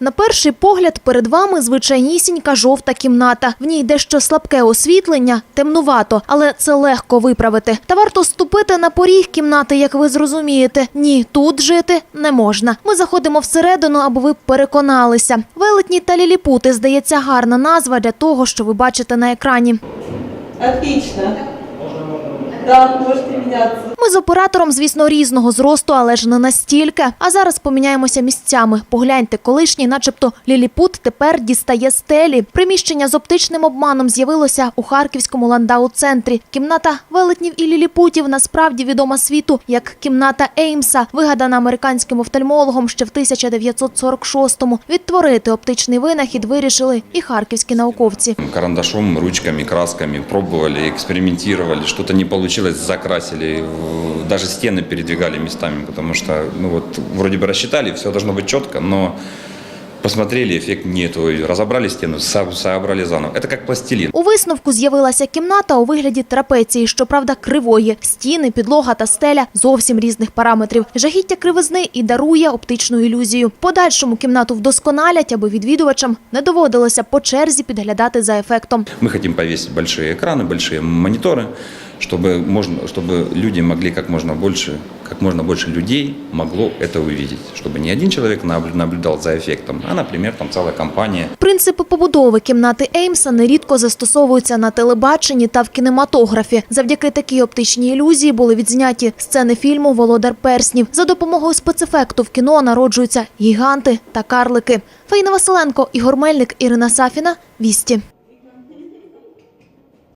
На перший погляд перед вами звичайнісінька жовта кімната. В ній дещо слабке освітлення, темнувато, але це легко виправити. Та варто ступити на поріг кімнати, як ви зрозумієте. Ні, тут жити не можна. Ми заходимо всередину, аби ви переконалися. Велетні та ліліпути, здається, гарна назва для того, що ви бачите на екрані. Отлично. Да, можете меняться. Ми з оператором, звісно, різного зросту, але ж не настільки. А зараз поміняємося місцями. Погляньте, колишній, начебто, ліліпут тепер дістає стелі. Приміщення з оптичним обманом з'явилося у харківському ландау-центрі. Кімната велетнів і ліліпутів насправді відома світу як кімната Еймса, вигадана американським офтальмологом ще в 1946-му. Відтворити оптичний винахід вирішили і харківські науковці. Карандашом, ручками, красками пробовали, экспериментировали, что-то не получилось, закрасили, в- даже стены передвигали местами, потому что, ну вот, вроде бы рассчитали, все должно быть четко, но посмотрели, эффект нету, и разобрали стену, со- собрали заново. Это как пластилин. У висновку з'явилася кімната у вигляді трапеції, щоправда, кривої. Стіни, підлога та стеля зовсім різних параметрів. Жахіття кривизни і дарує оптичну ілюзію. В Подальшому кімнату вдосконалять, аби відвідувачам не доводилося по черзі підглядати за ефектом. Мы хотим повесить большие экраны, большие мониторы, чтобы, можно, чтобы люди могли как можно больше, как можно больше людей могло это увидеть, чтобы не один человек наб- наблюдал за эффектом, а, например, там целая компания. Принципи побудови кімнати Еймса нерідко застосовуються на телебаченні та в кінематографі. Завдяки такій оптичній ілюзії були відзняті сцени фільму Володар перснів. За допомогою спецефекту в кіно народжуються гіганти та карлики. Фаїна Василенко, Ігор Мельник, Ірина Сафіна. Вісті.